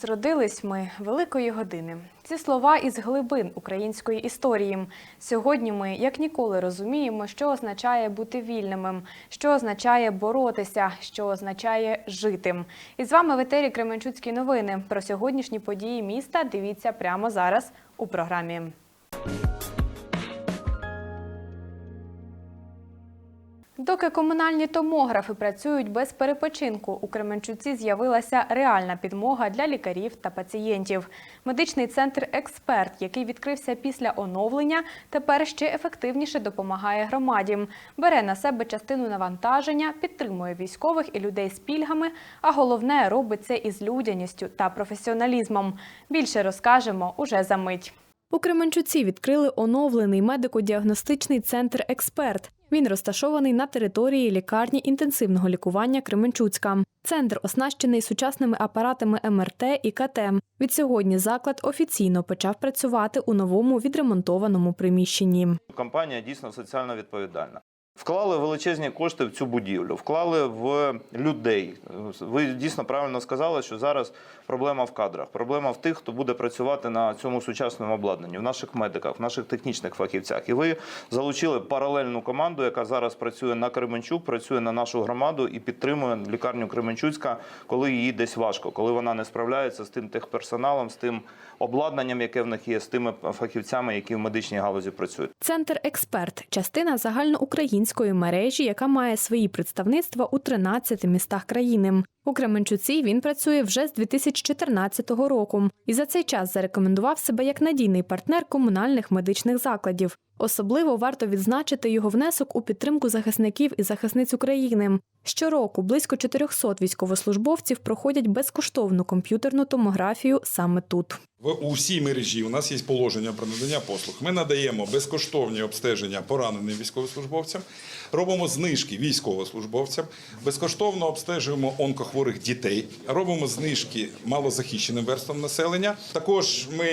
Зродились ми великої години. Ці слова із глибин української історії. Сьогодні ми, як ніколи, розуміємо, що означає бути вільними, що означає боротися, що означає жити. І з вами в етері Кременчуцькі новини. Про сьогоднішні події міста дивіться прямо зараз у програмі. Доки комунальні томографи працюють без перепочинку, у Кременчуці з'явилася реальна підмога для лікарів та пацієнтів. Медичний центр Експерт, який відкрився після оновлення, тепер ще ефективніше допомагає громаді. Бере на себе частину навантаження, підтримує військових і людей з пільгами, а головне робить це із людяністю та професіоналізмом. Більше розкажемо уже за мить. У Кременчуці відкрили оновлений медико-діагностичний центр Експерт. Він розташований на території лікарні інтенсивного лікування Кременчуцька. Центр оснащений сучасними апаратами МРТ і КТ. Від сьогодні заклад офіційно почав працювати у новому відремонтованому приміщенні. Компанія дійсно соціально відповідальна. Вклали величезні кошти в цю будівлю, вклали в людей. Ви дійсно правильно сказали, що зараз проблема в кадрах. Проблема в тих, хто буде працювати на цьому сучасному обладнанні, в наших медиках, в наших технічних фахівцях. І ви залучили паралельну команду, яка зараз працює на Кременчук, працює на нашу громаду і підтримує лікарню Кременчуцька, коли їй десь важко, коли вона не справляється з тим техперсоналом, з тим обладнанням, яке в них є, з тими фахівцями, які в медичній галузі працюють. Центр Експерт частина загальноукраїнської мережі, яка має свої представництва у 13 містах країни. У Кременчуці він працює вже з 2014 року і за цей час зарекомендував себе як надійний партнер комунальних медичних закладів. Особливо варто відзначити його внесок у підтримку захисників і захисниць України. Щороку близько 400 військовослужбовців проходять безкоштовну комп'ютерну томографію саме тут. У всій мережі у нас є положення про надання послуг. Ми надаємо безкоштовні обстеження пораненим військовослужбовцям, робимо знижки військовослужбовцям, безкоштовно обстежуємо онкохворих дітей, робимо знижки малозахищеним верствам населення. Також ми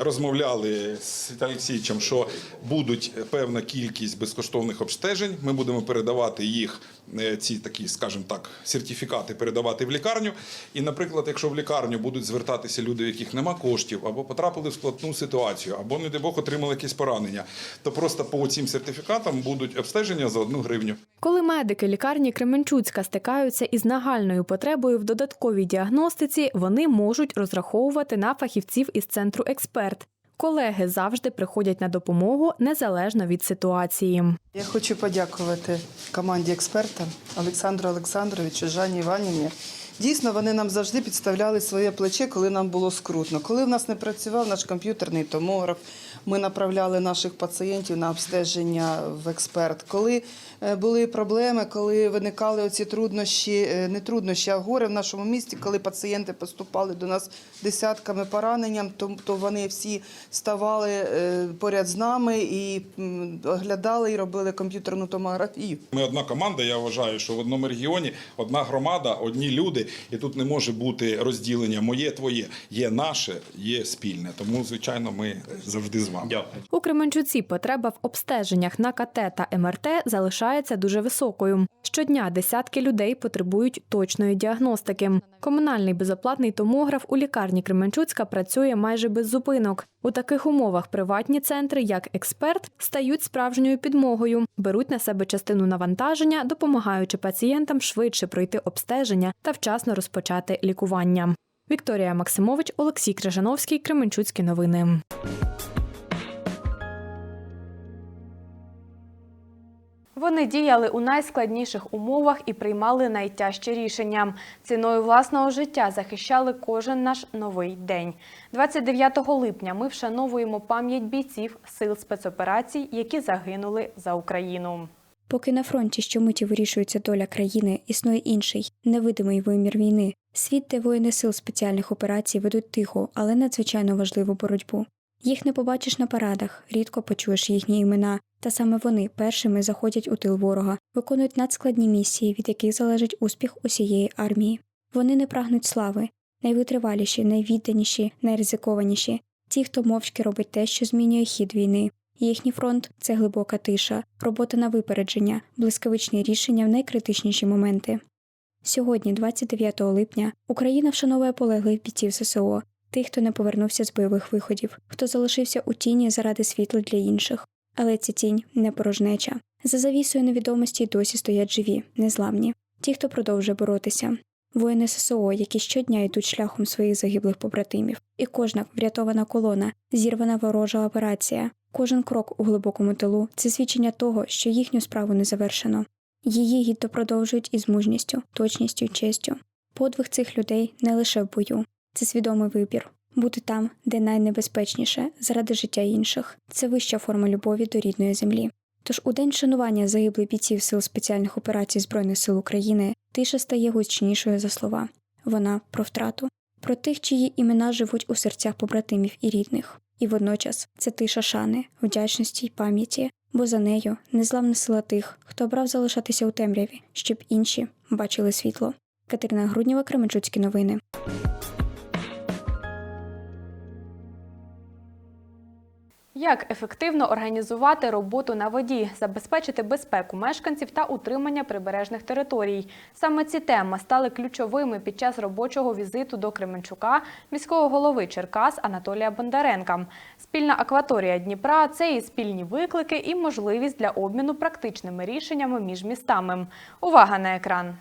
розмовляли з Олексійовичем, що будуть певна кількість безкоштовних обстежень. Ми будемо передавати їх, е, ці такі, скажімо так, сертифікати передавати в лікарню. І, наприклад, якщо в лікарню будуть звертатися люди, у яких нема коштів, або потрапили в складну ситуацію, або, не дай Бог, отримали якесь поранення, то просто по цим сертифікатам будуть обстеження за одну гривню. Коли медики лікарні Кременчуцька стикаються із нагальною потребою в додатковій діагностиці, вони можуть розраховувати на фахівців із центру експерт. Колеги завжди приходять на допомогу незалежно від ситуації. Я хочу подякувати команді експерта Олександру Олександровичу, Жанні Іванівні. Дійсно, вони нам завжди підставляли своє плече, коли нам було скрутно. Коли в нас не працював наш комп'ютерний томограф, ми направляли наших пацієнтів на обстеження в експерт. Коли е, були проблеми, коли виникали оці труднощі, е, не труднощі, а горе в нашому місті, коли пацієнти поступали до нас десятками пораненням, то, то вони всі ставали е, поряд з нами і оглядали і робили комп'ютерну томографію. Ми одна команда. Я вважаю, що в одному регіоні одна громада, одні люди, і тут не може бути розділення моє, твоє. Є наше, є спільне. Тому, звичайно, ми завжди з вами. Дякую. У Кременчуці потреба в обстеженнях на КТ та МРТ залишається дуже високою. Щодня десятки людей потребують точної діагностики. Комунальний безоплатний томограф у лікарні Кременчуцька працює майже без зупинок. У таких умовах приватні центри, як експерт, стають справжньою підмогою, беруть на себе частину навантаження, допомагаючи пацієнтам швидше пройти обстеження та вчасно розпочати лікування. Вікторія Максимович, Олексій Крижановський, Кременчуцькі новини. Вони діяли у найскладніших умовах і приймали найтяжчі рішення. Ціною власного життя захищали кожен наш новий день. 29 липня ми вшановуємо пам'ять бійців сил спецоперацій, які загинули за Україну. Поки на фронті щомиті вирішується доля країни, існує інший невидимий вимір війни. Світ, де воїни сил спеціальних операцій ведуть тиху, але надзвичайно важливу боротьбу. Їх не побачиш на парадах, рідко почуєш їхні імена, та саме вони першими заходять у тил ворога, виконують надскладні місії, від яких залежить успіх усієї армії. Вони не прагнуть слави, найвитриваліші, найвідданіші, найризикованіші, ті, хто мовчки робить те, що змінює хід війни. Їхній фронт це глибока тиша, робота на випередження, блискавичні рішення в найкритичніші моменти. Сьогодні, 29 липня, Україна вшановує полеглих бійців ССО, тих, хто не повернувся з бойових виходів, хто залишився у тіні заради світла для інших. Але ця тінь не порожнеча. За завісою невідомості досі стоять живі, незламні. Ті, хто продовжує боротися. Воїни ССО, які щодня йдуть шляхом своїх загиблих побратимів, і кожна врятована колона, зірвана ворожа операція, кожен крок у глибокому тилу це свідчення того, що їхню справу не завершено. Її гідно продовжують із мужністю, точністю й честю. Подвиг цих людей не лише в бою, це свідомий вибір. Бути там, де найнебезпечніше, заради життя інших. Це вища форма любові до рідної землі. Тож у день шанування загиблих бійців сил спеціальних операцій Збройних сил України тиша стає гучнішою за слова. Вона про втрату, про тих, чиї імена живуть у серцях побратимів і рідних. І водночас це тиша шани, вдячності й пам'яті, бо за нею незламна сила тих, хто обрав залишатися у темряві, щоб інші бачили світло. Катерина Груднєва, Кременчуцькі новини. Як ефективно організувати роботу на воді, забезпечити безпеку мешканців та утримання прибережних територій? Саме ці теми стали ключовими під час робочого візиту до Кременчука міського голови Черкас Анатолія Бондаренка. Спільна акваторія Дніпра це і спільні виклики, і можливість для обміну практичними рішеннями між містами. Увага на екран.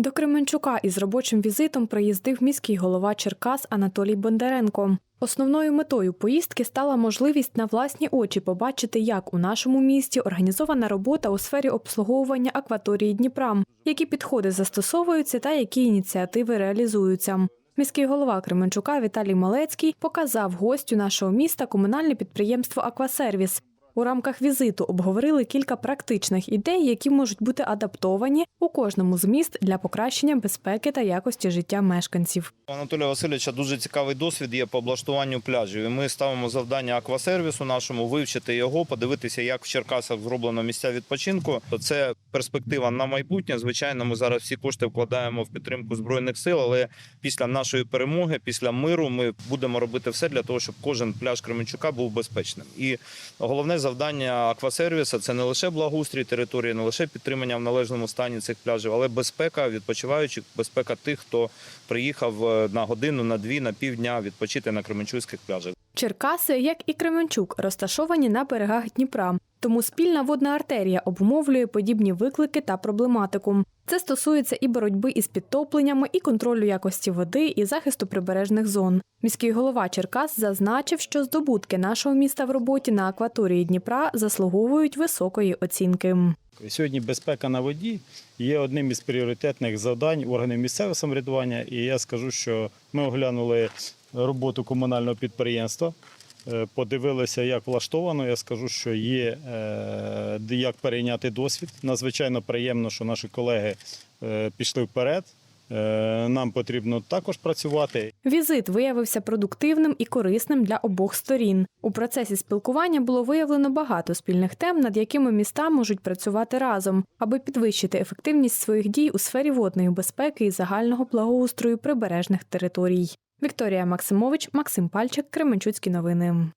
До Кременчука із робочим візитом приїздив міський голова Черкас Анатолій Бондаренко. Основною метою поїздки стала можливість на власні очі побачити, як у нашому місті організована робота у сфері обслуговування акваторії Дніпра, які підходи застосовуються та які ініціативи реалізуються. Міський голова Кременчука Віталій Малецький показав гостю нашого міста комунальне підприємство Аквасервіс. У рамках візиту обговорили кілька практичних ідей, які можуть бути адаптовані у кожному з міст для покращення безпеки та якості життя мешканців. У Анатолія Васильовича дуже цікавий досвід є по облаштуванню пляжів. Ми ставимо завдання аквасервісу нашому вивчити його, подивитися, як в Черкасах зроблено місця відпочинку. Це перспектива на майбутнє. Звичайно, ми зараз всі кошти вкладаємо в підтримку збройних сил. Але після нашої перемоги, після миру, ми будемо робити все для того, щоб кожен пляж Кременчука був безпечним. І головне завдання аквасервіса це не лише благоустрій території, не лише підтримання в належному стані цих пляжів, але безпека відпочиваючих, безпека тих, хто приїхав е, на годину, на дві, на півдня відпочити на Кременчуцьких пляжах. Черкаси, як і Кременчук, розташовані на берегах Дніпра. Тому спільна водна артерія обумовлює подібні виклики та проблематику. Це стосується і боротьби із підтопленнями, і контролю якості води, і захисту прибережних зон. Міський голова Черкас зазначив, що здобутки нашого міста в роботі на акваторії Дніпра заслуговують високої оцінки. Сьогодні безпека на воді є одним із пріоритетних завдань органів місцевого самоврядування. І я скажу, що ми оглянули роботу комунального підприємства, подивилися, як влаштовано. Я скажу, що є е, як перейняти досвід. Надзвичайно приємно, що наші колеги е, пішли вперед. Е, Нам потрібно також працювати. Візит виявився продуктивним і корисним для обох сторін. У процесі спілкування було виявлено багато спільних тем, над якими міста можуть працювати разом, аби підвищити ефективність своїх дій у сфері водної безпеки і загального благоустрою прибережних територій. Вікторія Максимович, Максим Пальчик, Кременчуцькі новини.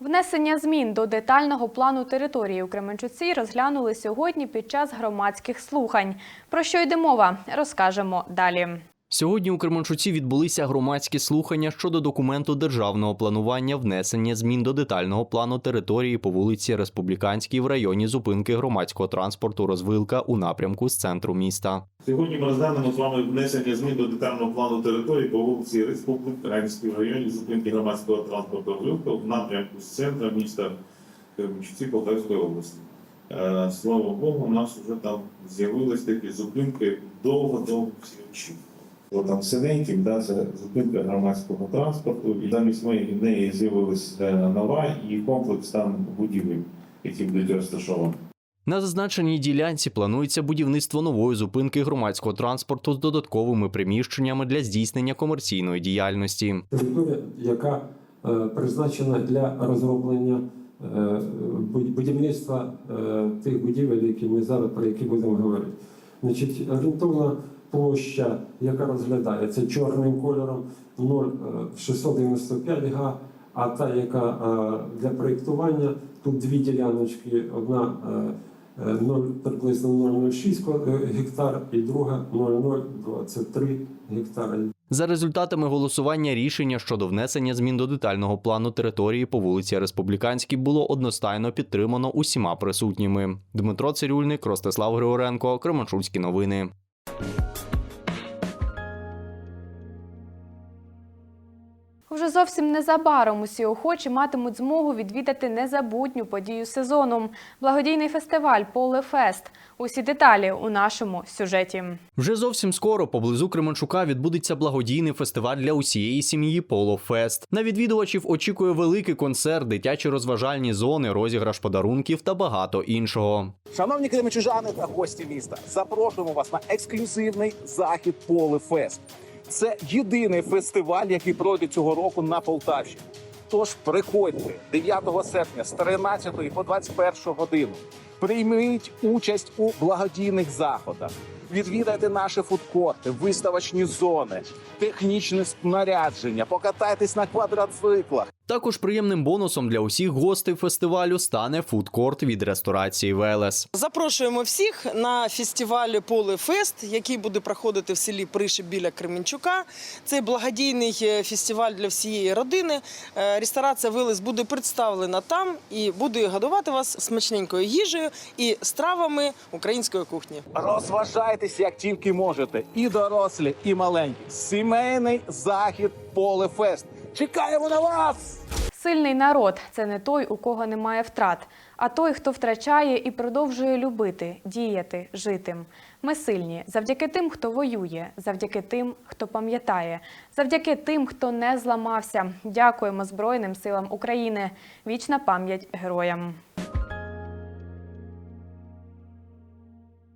Внесення змін до детального плану території у Кременчуці розглянули сьогодні під час громадських слухань. Про що йде мова, розкажемо далі. Сьогодні у Кременчуці відбулися громадські слухання щодо документу державного планування внесення змін до детального плану території по вулиці Республіканській в районі зупинки громадського транспорту розвилка у напрямку з центру міста. Сьогодні ми розглянемо з вами внесення змін до детального плану території по вулиці Республіканській в районі зупинки громадського транспорту «Грилка» в напрямку з центру міста Кременчуці Полтавської області. Е, Слава Богу, у нас вже там з'явились такі зупинки довго-довго всі очікували. Там синеньким, да, це зупинка громадського транспорту, і замість неї з'явилась е, нова і комплекс там будівель, які будуть розташовані. На зазначеній ділянці планується будівництво нової зупинки громадського транспорту з додатковими приміщеннями для здійснення комерційної діяльності. територія, яка е, призначена для розроблення е, будівництва е, тих будівель, які ми зараз про які будемо говорити. Значить, орієнтовна площа, яка розглядається чорним кольором 0,695 га, а та, яка е, для проєктування, Тут дві діляночки, одна е, е, 0, приблизно 0,06 е, гектар і друга 0,023 гектара. За результатами голосування рішення щодо внесення змін до детального плану території по вулиці Республіканській було одностайно підтримано усіма присутніми. Дмитро Цирюльник, Ростислав Григоренко, Кременчуцькі новини. Вже зовсім незабаром усі охочі матимуть змогу відвідати незабутню подію сезону – благодійний фестиваль Поле Фест. Усі деталі у нашому сюжеті. Вже зовсім скоро поблизу Кременчука відбудеться благодійний фестиваль для усієї сім'ї Поло Фест. На відвідувачів очікує великий концерт, дитячі розважальні зони, розіграш подарунків та багато іншого. Шановні кремчужани та гості міста, запрошуємо вас на ексклюзивний захід Поле Фест. Це єдиний фестиваль, який пройде цього року на Полтавщині. Тож приходьте 9 серпня з 13 по 21 годину. Прийміть участь у благодійних заходах. Відвідайте наші фудкорти, виставочні зони, технічне снарядження, покатайтесь на квадроциклах. Також приємним бонусом для усіх гостей фестивалю стане фудкорт від ресторації Велес. Запрошуємо всіх на фестиваль Поле Фест, який буде проходити в селі Пришиб біля Кременчука. Це благодійний е, фестиваль для всієї родини. Е, Ресторація Велес буде представлена там і буде годувати вас смачненькою їжею і стравами української кухні. Розважайтесь як тільки можете, і дорослі, і маленькі. Сімейний захід Поле Фест. Чекаємо на вас! Сильний народ – це не той, у кого немає втрат, а той, хто втрачає і продовжує любити, діяти, жити. Ми сильні завдяки тим, хто воює, завдяки тим, хто пам'ятає, завдяки тим, хто не зламався. Дякуємо Збройним силам України. Вічна пам'ять героям.